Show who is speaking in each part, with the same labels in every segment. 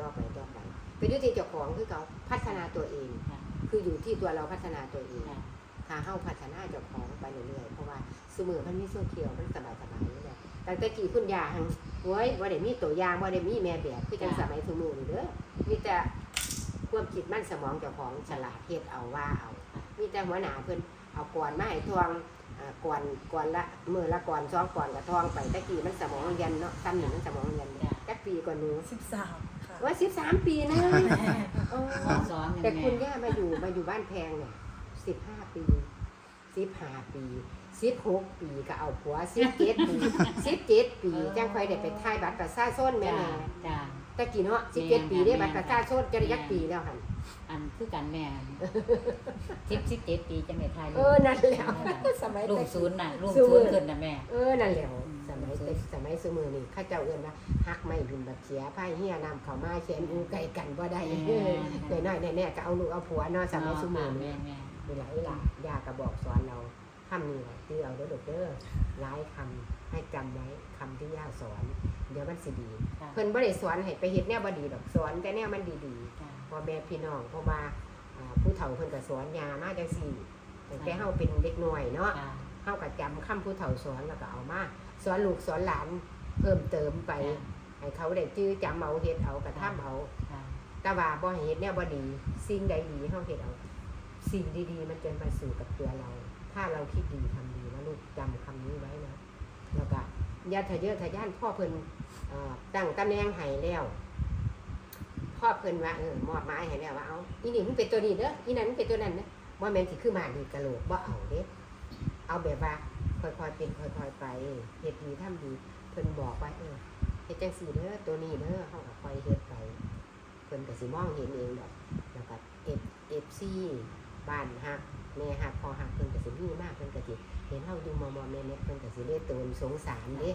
Speaker 1: ต่อไปต่อไปเป็นอยู่ที่เจ้าของคือเขาพัฒนาตัวเอง
Speaker 2: ค่ะ
Speaker 1: คืออยู่ที่ตัวเราพัฒนาตัวเอง
Speaker 2: ค่ะ
Speaker 1: ถ้าเฮาพัฒนาเจ้าของไปเรื่อยๆเพราะว่าสมือมันมีโซเชียลมันสบายสบายนี่แหละตั้งแต่กี่คุณยาหังโอ้ยบ่ได้มีตัวอย่างบ่ได้มีแม่แบบคือจังสมัยสมือนี่เด้อมีแต่ความคิดมันสมองเจ้าของฉลาดเฮ็ดเอาว่าเอา มีแต่หัวหน้าเพิ่นเอาก่อนมาให้ทวงอ่าก่อนก่อนละมือละก่อนสองก่อนกับทองไปตะกี้มันสมองเรียนเนาะซ้ำหนึ่งมันสมองเรียนจักปีก่อนหนู
Speaker 3: สิบสามค่ะ
Speaker 1: ว่าสิบสามปีนะเออ
Speaker 2: สอนอย่าง
Speaker 1: แต่
Speaker 2: แม่
Speaker 1: คุณย่ามาอยู่มาอยู่บ้านแพงเนี่ยสิบห้าปีสิบห้าปีสิบหกปีก็เอาผัวสิบเจ็ดปีสิบเจ็ดปีจังค่อยได้ไปทายบัตรประชาชนแม่
Speaker 2: จ้า
Speaker 1: แม่
Speaker 2: จ้า
Speaker 1: ตะกี้เนาะสิบเจ็ดปีได้บัตรประชาชนจะได้ยักปีแล้วหัน
Speaker 2: อันคือกันแม่ทิพสิบเจ็ดปีจังได้ทาย
Speaker 1: เออนั่นแหละสมัย
Speaker 2: ลู
Speaker 1: ตะ
Speaker 2: ก
Speaker 1: กี้
Speaker 2: ศูนย์น่ะลูก
Speaker 1: ศู
Speaker 2: ศู
Speaker 1: น
Speaker 2: น
Speaker 1: ย์
Speaker 2: ย์ขึ้นนะแม่
Speaker 1: เออนั่นแหละ
Speaker 2: อืม
Speaker 1: สมัยแต่สมัยสมือนี่เข้าเจ้าเอื้อนว่าฮักไม่บินบัดเสียพ่ายเฮียนำเขามาเชนอูไก่กันบ่ได้
Speaker 2: แม่
Speaker 1: เออน้อยๆแน่ๆก็เอาลูกเอาผัวเนาะสมัยสมือ
Speaker 2: แม่
Speaker 1: นี่
Speaker 2: แม่
Speaker 1: มีหลายหลายยากระบอกสอนเราคำนี้แหละที่เอาเด้อลูกเด้อหลายคำ ให้จำไว้คำที่ย่าสอน เดี๋ยวมันสิดี
Speaker 2: ค่ะ
Speaker 1: เพิ่นบ่ได้สอนให้ไปเฮ็ดแนวบ่ดีดอกสอนแต่แนวมันดี
Speaker 2: จ้า
Speaker 1: ๆพ่อแม่พี่น้องเพราะว่าอ่าผู้เฒ่าเพิ่นก็สอนยามาจังซี่ตั้งแต่เฮาเป็นเด็กน้อยเนาะ
Speaker 2: จ้า
Speaker 1: เฮาก็จำคำผู้เฒ่าสอนแล้วก็เอามาสอนลูกสอนหลานเพิ่มเติมไปให้เขาได้จื้อจำเอาเฮ็ดเอากระทำเอา
Speaker 2: จ้า
Speaker 1: แต่ว่าบ่ให้เฮ็ดแนวบ่ดีสิ่งใดดีเฮาเฮ็ดเอา สิ่งดีๆ มันจะมาสู่กับตัวเรา ถ้าเราคิดดีทำดีนะลูกจำคำนี้ไว้นะ แล้วก็อย่าทะเยอะทะยานพ่อเพิ่นตั้งตำแหน่งให้แล้วพ่อเพิ่นว่าเออมอบหมายให้แล้วว่าเอาอีนี่มันเป็นตัวนี้เด้ออีนั้นมันเป็นตัวนั้นเนะบ่าแม่นสิคือมาดีกะโหลกบ่เอาเด้เอาแบบว่าค่อยๆเป็นค่อย ๆ ไปเฮ็ดดีทำดีเพิ่นบอกว่าเออเฮ็ดจังซี่เด้อตัวนี้เด้อเฮาก็ค่อยเฮ็ดไปเพิ่นก็สิมองเห็นเองดอกแล้วก็ F FC บ้านฮัก แม่ฮักพอฮักเพิ่นก็สิมีมากเพิ่นก็สิเห็นเฮาอยู่มอมอแม่แม่เพิ่นก็สิเด้ตนสงสารเด้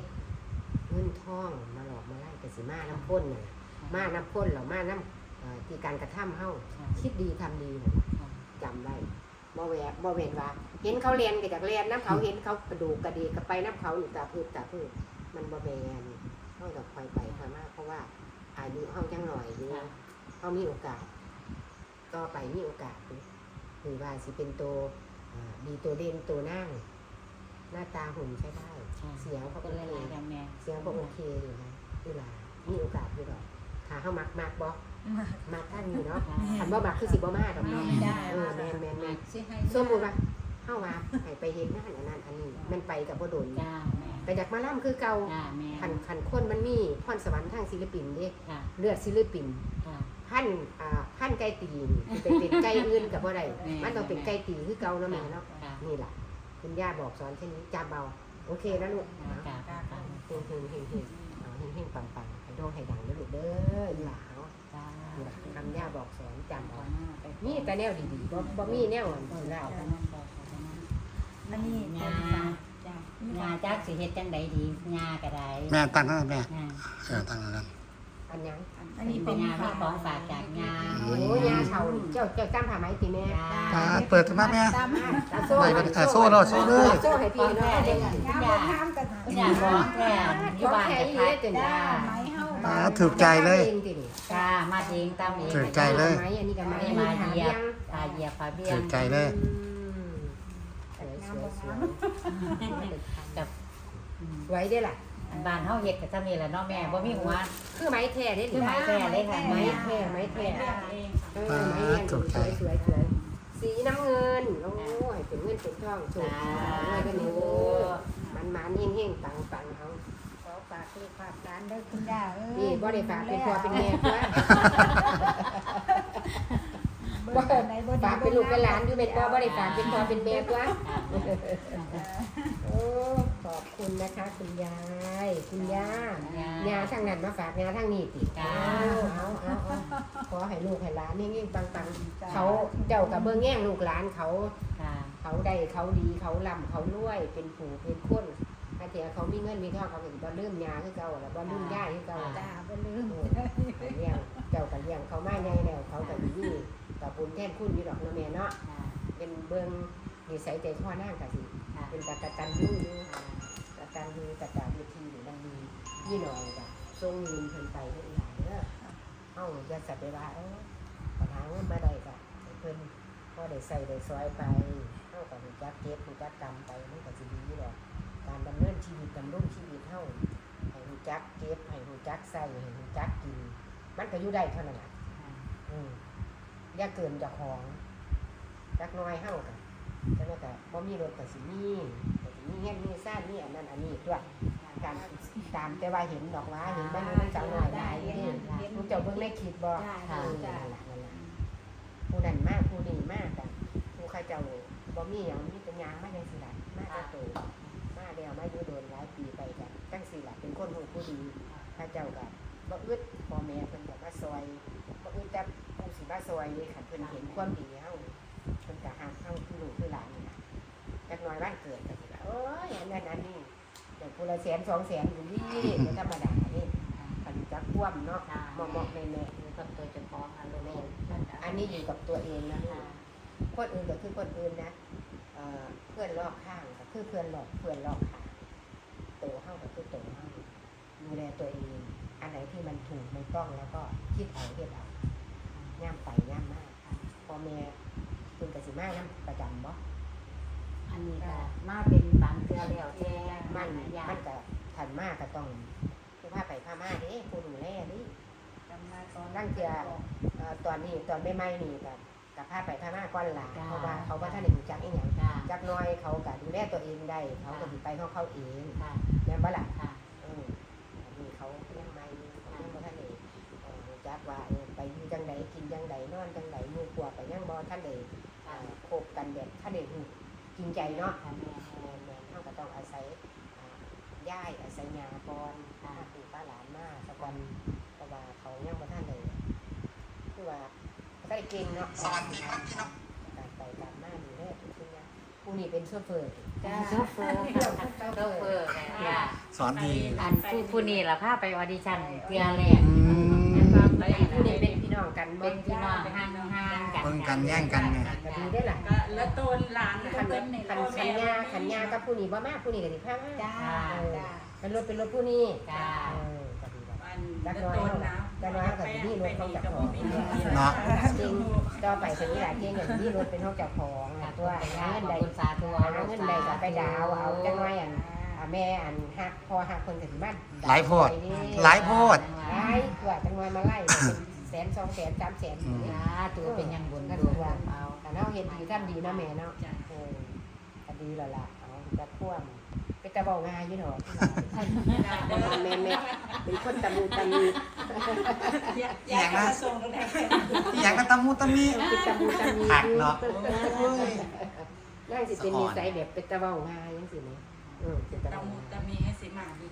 Speaker 1: เงินทองมาหลอกมาไล่ก็สิมาน้ำพ่นน่ะมาน้ำพ่นเหรอมาน้ำเอ่อที่การกระทำเฮาคิดดีทำดีน่ะจำไว้บ่แวะบ่เว้นว่า เห็นเขาเรียนก็จากเรียนน้ำเขาเห็นเขากระดูกกระดีกก็ไปน้ำเขาอยู่ตาพืชตาพืชมันบ่แม่นเฮาต้องคอยไปคอยมาเพราะว่าอายุเฮาจังหน่อยอยู่
Speaker 2: ค่ะ
Speaker 1: เขามีโอกาสก็ไปมีโอกาสอยู่ หรือว่าสิเป็นตัวอ่าดีตัวเด่นตัวนั่ง หน้าตาหุ่นใช้ได้
Speaker 2: ค่ะ
Speaker 1: เสียงเขา
Speaker 2: ค
Speaker 1: ก็
Speaker 2: น
Speaker 1: โอ
Speaker 2: ละ
Speaker 1: เค
Speaker 2: ลายกันแม่
Speaker 1: เสียงก็โอเคอยู่นะเวลามีโอกาสอยู่ดอกถ้าเขามักมากบ่มักท่านนี้เนาะคันบ่มักคือสิบ่มาดอกเนาะ
Speaker 3: ไม่ได้
Speaker 1: เออแม่นแม่นแม่น
Speaker 3: สิให้
Speaker 1: สมมุติว่าเฮาว่าให้ไปเฮ็ดงานอันนั้นอันนี้มันไปกับบ่โดน
Speaker 2: จ้าแม่
Speaker 1: แต่อยากมาล่ำคือเก่า
Speaker 2: จ้าแม่
Speaker 1: คันคันคนมันมีพรสวรรค์ทางศิลปินเด้
Speaker 2: ค่ะ
Speaker 1: เลือดศิลปิน
Speaker 2: ค่ะ
Speaker 1: พันอ่าพันไก่ตีนเป็นเป็นไก่อื่นกับบ่ได้
Speaker 2: แม่
Speaker 1: มันต้องเป็นไก่ตีคือเก่าเนาะแม่เนาะ
Speaker 2: ค่ะ
Speaker 1: นี่ล่ะคุณย่าบอกสอนแค่นี้จำเบาโอเคแล้วลูก
Speaker 2: จ้าจ้าจ้า
Speaker 1: เฮงเฮงเฮงเฮงเอาเฮงเฮงปังปังให้โด่งให้ดังแล้วลูกเด้ออีหลาเนาะ
Speaker 2: จ้า
Speaker 1: นี่ล่ะคำย่าบอกสอนจำเอา
Speaker 2: มี
Speaker 1: มีแต่แนวดีๆบ่บ่มีแนวอันที่ร้าย
Speaker 3: อันนี้
Speaker 2: งา
Speaker 3: จ้ะ
Speaker 2: งาจักสิเฮ็ดจังใดดีงาก็ได้
Speaker 4: แม่ตั้งนั่นแม่
Speaker 2: งา
Speaker 4: เออตั้งนั่น
Speaker 1: อันยัง
Speaker 3: อันนี้
Speaker 2: เป็
Speaker 3: เป็นน
Speaker 2: งามีของฝากจากงา
Speaker 1: โอ้ย่าเฒ่านี่เจ้าเจ้าจำผ้าไหมติแม่
Speaker 4: ตาเปิดมาแม่
Speaker 3: ตามมา
Speaker 1: ตาโซ่
Speaker 4: ไปกันอะโซ่เนาะโซ่เลย
Speaker 1: โซ่ให้พี่เนาะเด้อ
Speaker 3: งามงามกัน
Speaker 2: คุณยายบอกแค่อยู่บ้านจะพัก
Speaker 1: จ้
Speaker 3: จ้าไม้เฮา
Speaker 4: อ่า
Speaker 3: บาน
Speaker 4: ถูกใจเลย
Speaker 1: องตินี่
Speaker 2: จ้ามาเองตามเอง
Speaker 4: ถูกใจเลย
Speaker 1: ไม้อันนี้ก็ไม้
Speaker 2: ไม่
Speaker 1: อัน
Speaker 2: มา
Speaker 1: นี้หา
Speaker 2: เหยีย
Speaker 1: เลี้ย
Speaker 2: บ
Speaker 1: ง
Speaker 2: ตาเหยียบฝาเบี้ย
Speaker 4: ถู
Speaker 2: ง
Speaker 4: กใจเลย
Speaker 1: สวยสวยสวย
Speaker 2: กับ
Speaker 1: ไว้ได้ล่ะ
Speaker 2: บ้านเฮาเฮ็ดก็ซำนี้แหละเนาะแม่บ่มีหัว
Speaker 1: คือไม้แท้ได้
Speaker 2: คือไม้แท้เลยค่ะ
Speaker 1: ไม้แท้ไม้แท้เออไม้
Speaker 4: อ่าถูกใจ
Speaker 1: สวยสวยสีน้ำเงิน โอ้ยเป็นเงินเป็นทองถูก
Speaker 2: จ้า
Speaker 1: เลยก็นี่มันมันเฮงเฮงปังปังเอา
Speaker 3: ขอฝากลูกฝากหลานเด้อคุณย่าเอ้ย
Speaker 1: นี่บ่ได้ฝากเป็นพ่อเป็นแม่ตัว
Speaker 3: บ่ไหน บ่ดี
Speaker 1: ฝากเป็นลูกเป็นหลานอยู่เป็นพ่อบ่ได้ฝากเป็นพ่อเป็นแม่ตัวโอ้ขอบคุณนะคะ คุณยาย คุณย่ายาทางนั้นมาฝากยาทางนี้ติ
Speaker 2: จ้า
Speaker 1: เอาเอาเอาเอาขอให้ลูกให้หลานเงี้ยๆปังๆเขาเจ้ากับเบื้องแง่งลูกหลานเขา
Speaker 2: ค่ะ
Speaker 1: เขาได้เขาดีเขาล่ำเขารวยเป็นผู้เป็นคนถ้าเทียเขามีเงินมีทองเขาก็สิบ่ลืมยาคือเก่าแล้วบ่ลืมย่ายคือเก่า
Speaker 3: จ้าบ่ลืม
Speaker 1: เออให้เลี้ยงเจ้าก็เลี้ยงเขามาใหญ่แล้วเขาก็ดีนี่กับบุญแทนคุณอยู่ดอกเนาะแม่เนาะเป็นเบิ่งนิสัยใจคอนั่งก็สิเป็นตากตันยูอยู่ตาตันยูตาตาวิธีหรือมันมียี่หน่อยจ้ะทรงยืนเพิ่นไปเรื่อยๆเด้อเฮาาจะสับไปว่าเออปัญหาเงินมาได้ก็ให้เพิ่นพอได้ใส่ได้ซอยไปเฮาก็รู้จักเก็บรู้จักกำไปมันก็สิดีดอกการดำเนินชีวิตดำรงชีวิตเฮาให้รู้จักเก็บให้รู้จักใส่ให้รู้จักกิน มันก็อยู่ได้เท่านั้นล่ะอืมอย่าเกินเจากของจักน้อยเฮากันจังว่าก็บ่มีรถก็สิมีก็สิมีเงินมีซ่านมีอันนั้นอันนี้ด้วยการตามแต่ว่าเห็นดอกว่าเห็นบ้านนู้นเจ้าหน่อยหลายนี่รู้เจ้าเบิ่งในคลิปบ่
Speaker 3: จ้า
Speaker 1: เออ
Speaker 3: จ้า
Speaker 1: นั่นล่ะนั่นล่ะผู้นั้นมากผู้นี้มากกันผู้เข้าเจ้าบ่มีหยังมีแต่ยางมาจังซี่ล่ะมาแต่โตมาแล้วมาอยู่โดนหลายปีไปกันจังซี่ล่ะเป็นคนหูผู้ดีเข้าเจ้าก็ บ่อึดพ่อแม่เพิ่นก็มาซอยบ่อึดแต่ผู้สิมาซอยนี่คันเพิ่นเห็นความดีเฮาเพิ่นก็ฮักเฮาคือลูกคือหลานนี่ล่ะจักหน่อยบ้านเกิดก็สิว่าโอ้ยอันนั้นอันนี้แต่คนละแสนสองแสนอยู่นี่ไม่ธรรมดานี่ขันจักคว่ำเนาะเหมาะเหมาะในแม่
Speaker 2: อยู่กับตัวเจ้าของอารมณ์
Speaker 1: อันนี้อยู่กับตัวเองนะคนอื่นก็คือคนอื่นนะเอ่อเพื่อนรอบข้างก็คือเพื่อนรอบเพื่อนรอบข้างโตเข้าก็คือโตเข้าดูแลตัวเอง อันไหนที่มันถูกมันต้องแล้วก็คิดเอาเฮ็ดเอาย่ามไปย่ามมากพ่อแม่คุณกสิมาน้ำประจำบ่
Speaker 2: อันนี้ก็มาเป็นบางเทื่อแล้วแต่
Speaker 1: มัน
Speaker 2: ยา
Speaker 1: มันก็ทันมากก็ต้องผู้พาไปพามาเด้ผู้ดูแลนี่
Speaker 3: จำมาตอน
Speaker 1: นั่งเถื่อเอ่อตอนนี้ตอนไม่ไม่นี่กับกับพาไปพามาก้อนหลาเพราะว่าเขาว่าท่านได้รู้จักอีหยัง
Speaker 2: จ้า
Speaker 1: จักหน้อยเขาก็ดูแลตัวเองได้ เขาก็สิไปของเขาเอง
Speaker 2: ค่ะ
Speaker 1: แม่นบ่ล่ะ
Speaker 2: ค่ะ
Speaker 1: เอออันนี้เขายังไม่เขางบ่ท่านได้เอ่อรู้จักว่าเออไปอยู่จังใดกินจังใดนอนจังใดหมู่พวกก็ยังบ่ท่านได้เอ่อคบกันแบบท่านได้รู้จริงใจเนาะ
Speaker 2: ค่ะแม่
Speaker 1: แม่นแม่เขาก็ต้องอาศัยย่ายอาศัยยาก่อนป้าปู่ป้าหลานมาสะก่อนเพราะว่าเขายังบ่ท่านได้คือว่าเขาได้เก่งเนาะ
Speaker 4: สวัสดีครับพี่น้อง
Speaker 1: การไปการมาดีแน่ทุกสิ่งอย่างผู้นี้เป็นโชเฟอร์
Speaker 3: จ้า
Speaker 2: โชเฟอร์ค่ะโชเฟอร์ค่ะ
Speaker 4: สอนดี
Speaker 2: อันผู้ผู้นี้ล่ะพาไปออดิชั่นเทื่อแรก
Speaker 4: อืม
Speaker 1: ผู้นี้เป็นพี่น้องกันบ่
Speaker 2: เป็นพี่น้องห่างห่างๆกัน
Speaker 4: เบิ่งกันแย่งกันไง
Speaker 1: ก็ดีได้อล่ะ
Speaker 5: ก็แล้วโตนหลาน
Speaker 1: ขันขันขันยาขันยากับผู้นี้บ่มาผู้นี้ก็สิพามา
Speaker 3: จ้าจ้า
Speaker 1: เป็นรถเป็นรถผู้นี้
Speaker 2: จ้า
Speaker 1: เออก็ดีแล้ว
Speaker 5: วัน
Speaker 1: จัก
Speaker 5: แล้ว
Speaker 1: น้อย
Speaker 5: โตน
Speaker 1: เนาะ
Speaker 5: นะ
Speaker 1: จักน้อยก็สิมีรถของเจ้าของ
Speaker 4: เนาะ
Speaker 1: จริงต่อไปเป็นนี่ล่ะเก่งอย่างนี้รถเป็นของเจ้าของอะตัวหาเงินใด
Speaker 2: สาธุ
Speaker 1: หาเงินใดก็ไปดาวเอาจักน้อยอันอ่า แม่อันฮักพอฮักคนก็สิมา
Speaker 4: หลายโพด
Speaker 1: ไปนี่
Speaker 4: หลายโพด
Speaker 1: ไล่เกือจังเลยมาไล่เป็นแสนสองแสนสามแสน
Speaker 4: อืม
Speaker 2: จ้าตัวเป็นยังบุญ
Speaker 1: ก็
Speaker 2: ดู
Speaker 1: ถือว่า
Speaker 2: เอา
Speaker 1: แต่เนาเห็นดีท่านดีนะแม่เนาะเออก็ดีแล้วล่ะเอาจะพ่วงเป็นตะบอกงายอยู่เนาะแม่แม่เป็นคนตะมูตะมี
Speaker 5: อยากมาส่งตรงไหน
Speaker 4: อหย่างกันตะมูตะมี
Speaker 1: เป็นตะมูตะมี
Speaker 4: หักเนาะ
Speaker 1: นั่งสิเป็นนิสัยแบบเป็นตะบอกงายยังสิเนี่ย เออเป็นตะ
Speaker 5: ตะ
Speaker 1: บอก
Speaker 5: มู
Speaker 1: งาย
Speaker 5: ตะมีให้สิมาดี